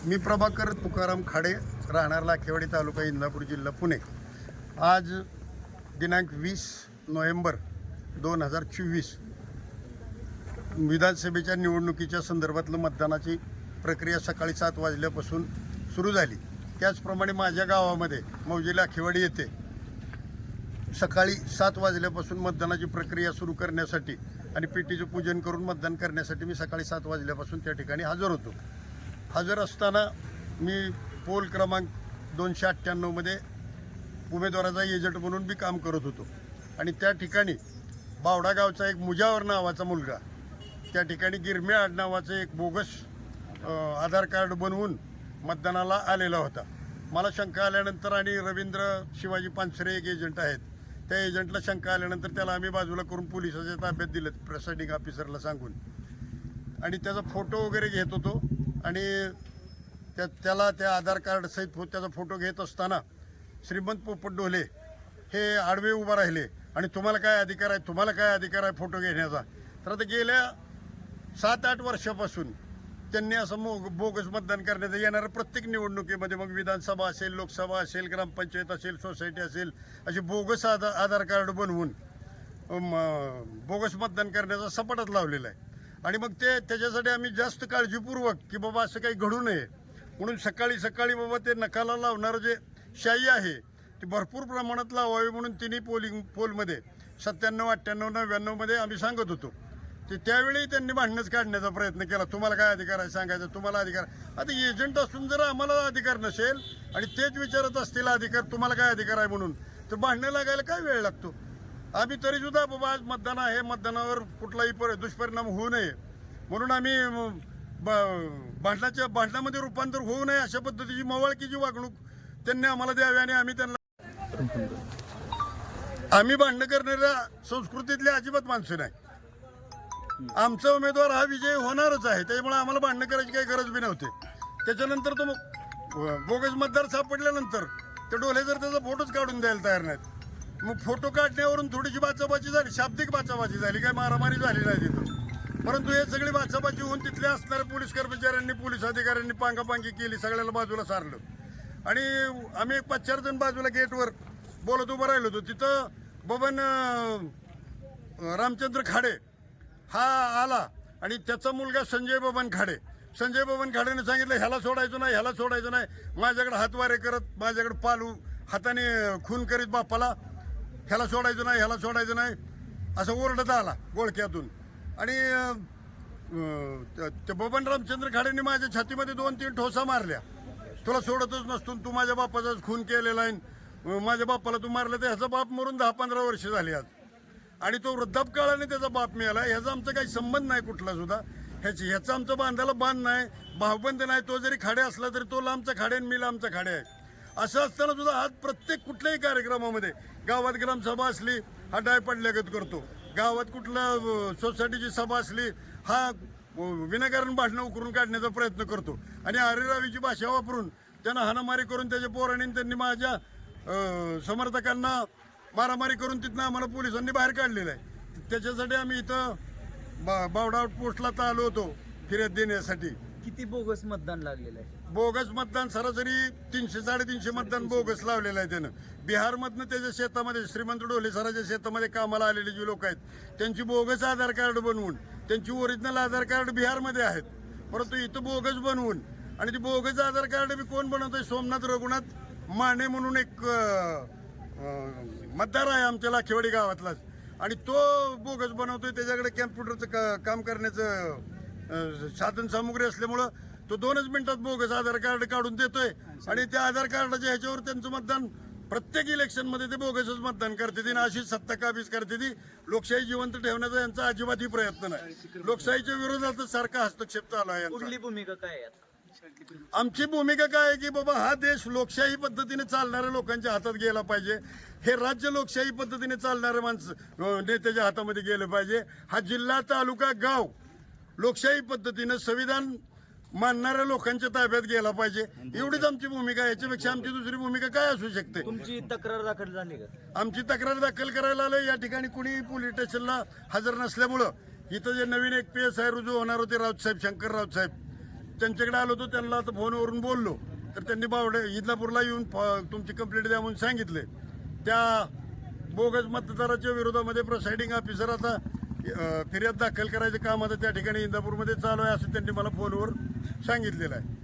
मी प्रभाकर तुकाराम खाडे राहणार लाखेवाडी तालुका इंदापूर जिल्हा पुणे. आज दिनांक वीस नोव्हेंबर दोन हजार चोवीस विधानसभेच्या निवडणुकीच्या संदर्भातलं मतदानाची प्रक्रिया सकाळी सात वाजल्यापासून सुरू झाली. त्याचप्रमाणे माझ्या गावामध्ये मौजेला लाखेवाडी येथे सकाळी सात वाजल्यापासून मतदानाची प्रक्रिया सुरू करण्यासाठी आणि पेटीचं पूजन करून मतदान करण्यासाठी मी सकाळी सात वाजल्यापासून त्या ठिकाणी हजर होतो. हजर असताना मी पोल क्रमांक दोनशे अठ्ठ्याण्णवमध्ये उमेदवाराचा एजंट म्हणून बी काम करत होतो. आणि त्या ठिकाणी बावडा गावचा एक मुजावर नावाचा मुलगा त्या ठिकाणी गिरमे आडनावाचं एक बोगस आधार कार्ड बनवून मतदानाला आलेला होता. मला शंका आल्यानंतर आणि रवींद्र शिवाजी पानसरे एक एजंट आहेत त्या एजंटला शंका आल्यानंतर त्याला आम्ही बाजूला करून पोलिसाच्या ताब्यात दिलं प्रेसाइडिंग ऑफिसरला सांगून. आणि त्याचा फोटो वगैरे घेत होतो. आणि त्या त्याला त्या आधार कार्ड सहित फो त्याचा फोटो घेत असताना श्रीमंत पोपट डोले हे आडवे उभा राहिले. आणि तुम्हाला काय अधिकार आहे? तुम्हाला काय अधिकार आहे फोटो घेण्याचा? तर आता गेल्या सात आठ वर्षापासून त्यांनी असं मो बोगस मतदान करण्यात येणाऱ्या प्रत्येक निवडणुकीमध्ये मग विधानसभा असेल लोकसभा असेल ग्रामपंचायत असेल सोसायटी असेल अशी बोगस आधार आधार कार्ड बनवून बोगस मतदान करण्याचा सपाटाच लावलेला आहे. आणि मग ते त्याच्यासाठी आम्ही जास्त काळजीपूर्वक की बाबा असं काही घडू नये. म्हणून सकाळी सकाळी बाबा ते नकाला लावणारं जे शाई आहे ती भरपूर प्रमाणात लावावी म्हणून तिन्ही पोलिंग पोलमध्ये सत्त्याण्णव अठ्ठ्याण्णव नव्याण्णवमध्ये आम्ही सांगत होतो. ते त्यावेळी त्यांनी भांडणच काढण्याचा प्रयत्न केला. तुम्हाला काय अधिकार आहे सांगायचं? तुम्हाला अधिकार आता एजंट असून जर आम्हाला अधिकार नसेल आणि तेच विचारत असतील अधिकार तुम्हाला काय अधिकार आहे म्हणून? तर भांडणं लागायला काय वेळ लागतो? आम्ही तरी सुद्धा बाबा आज मतदान आहे. मतदानावर कुठलाही पर दुष्परिणाम होऊ नये. म्हणून आम्ही भांडणाच्या भांडणामध्ये रूपांतर होऊ नये अशा पद्धतीची मवाळकीची वागणूक त्यांनी आम्हाला द्यावी आणि आम्ही त्यांना आम्ही भांडणं करणाऱ्या संस्कृतीतले अजिबात माणसं नाही. आमचा उमेदवार हा विजय होणारच आहे. त्याच्यामुळे आम्हाला भांडणं करायची काही गरज बी नव्हती. त्याच्यानंतर तो मग बोगस मतदार सापडल्यानंतर ते डोले जर त्याचा फोटोच काढून द्यायला तयार नाहीत. मग फोटो काढण्यावरून थोडीशी बाचाबाची झाली शाब्दिक बाचाबाची झाली काय मारामारी झाली नाही तिथं. परंतु हे सगळी बाचाबाची होऊन तिथले असणाऱ्या पोलीस कर्मचाऱ्यांनी पोलीस अधिकाऱ्यांनी पांगापांगी केली सगळ्याला बाजूला सारलं. आणि आम्ही एक पाच चार जण बाजूला गेटवर बोलत उभं राहिलो होतो. तिथं बबन रामचंद्र खाडे हा आला आणि त्याचा मुलगा संजय बबन खाडे. संजय बबन खाडेने सांगितलं ह्याला सोडायचं नाही ह्याला सोडायचं नाही. माझ्याकडे हातवारे करत माझ्याकडे पालू हाताने खून करीत बापाला ह्याला सोडायचं नाही ह्याला सोडायचं नाही. असं ओरडत आला गोळक्यातून. आणि त्या- त्या बबन रामचंद्र खाडेंनी माझ्या छातीमध्ये दोन तीन ठोसा मारल्या. तुला सोडतच नसतो तू माझ्या बापाचाच खून केलेला आहे. माझ्या बापाला तू मारलं तर ह्याचा बाप मरून दहा पंधरा वर्ष झाली आज. आणि तो वृद्धापकाळाने त्याचा बाप मिळाला ह्याचा आमचा काही संबंध नाही कुठला सुद्धा. ह्याची ह्याचा आमचा बांधायला बांध नाही भावबंध नाही. तो जरी खाडे असला तरी तो लांबचा खाडे आणि मी लांबचा खाडे आहे. असं असताना सुद्धा आज प्रत्येक कुठल्याही कार्यक्रमामध्ये गावात ग्रामसभा असली हा डाय पडल्यागत करतो. गावात कुठलं सोसायटीची सभा असली हा विनाकारण भाषणं उकरून काढण्याचा प्रयत्न करतो. आणि हरिरावीची भाषा वापरून त्यांना हाणामारी करून त्याच्या पोरांनी त्यांनी माझ्या समर्थकांना मारामारी करून तिथनं आम्हाला पोलिसांनी बाहेर काढलेलं आहे. त्याच्यासाठी आम्ही इथं बा बावडा पोस्टला तर आलो होतो फिर्याद देण्यासाठी. किती बोगस मतदान लागलेलं आहे? बोगस मतदान सरासरी तीनशे साडेतीनशे मतदान बोगस लावलेलं आहे त्यानं. बिहारमधनं त्याच्या शेतामध्ये श्रीमंत डोले सराच्या शेतामध्ये कामाला आलेले जे लोक आहेत त्यांची बोगस आधार कार्ड बनवून त्यांची ओरिजिनल आधार कार्ड बिहारमध्ये आहेत. परंतु इथं बोगस बनवून आणि ती बोगस आधार कार्ड बी कोण बनवतंय? सोमनाथ रघुनाथ माने म्हणून एक मतदार आहे आमच्या लाखेवाडी गावातलाच. आणि तो बोगस बनवतोय त्याच्याकडे कॅम्प्युटरचं का काम करण्याचं साधन सामुग्री असल्यामुळं तो दोनच मिनिटात बोगस आधार कार्ड काढून देतोय. आणि त्या आधार कार्डाच्या ह्याच्यावर त्यांचं मतदान प्रत्येक इलेक्शनमध्ये ते बोगसच मतदान करते. ती आणि अशीच सत्ता काबीज करते ती. लोकशाही जिवंत ठेवण्याचा यांचा अजिबातही प्रयत्न नाही. लोकशाहीच्या विरोधातच सारखा हस्तक्षेप चालू आहे. कुठली भूमिका काय आमची भूमिका काय आहे की बाबा हा देश लोकशाही पद्धतीने चालणाऱ्या लोकांच्या हातात गेला पाहिजे. हे राज्य लोकशाही पद्धतीने चालणाऱ्या माणसं नेत्याच्या हातामध्ये गेलं पाहिजे. हा जिल्हा तालुका गाव लोकशाही पद्धतीनं संविधान मानणाऱ्या लोकांच्या ताब्यात गेला पाहिजे. एवढीच आमची भूमिका आहे. याच्यापेक्षा आमची दुसरी भूमिका काय असू शकते? तुमची तक्रार दाखल झाली का? आमची तक्रार दाखल करायला आलं या ठिकाणी कुणी पोलीस स्टेशनला हजर नसल्यामुळं इथं जे नवीन एक पी एस आय रुजू होणार होते राऊतसाहेब शंकर राऊतसाहेब त्यांच्याकडे आलो होतो. त्यांना आता फोनवरून बोललो. तर त्यांनी बावडे इदलापूरला येऊन तुमची कंप्लेंट द्या म्हणून सांगितले. त्या बोगस मतदाराच्या विरोधामध्ये प्रोसाइडिंग ऑफिसर आता फिर्याद दाखल करायचं काम आता त्या ठिकाणी इंदापूरमध्ये चालू आहे असं त्यांनी मला फोनवर सांगितलेलं आहे.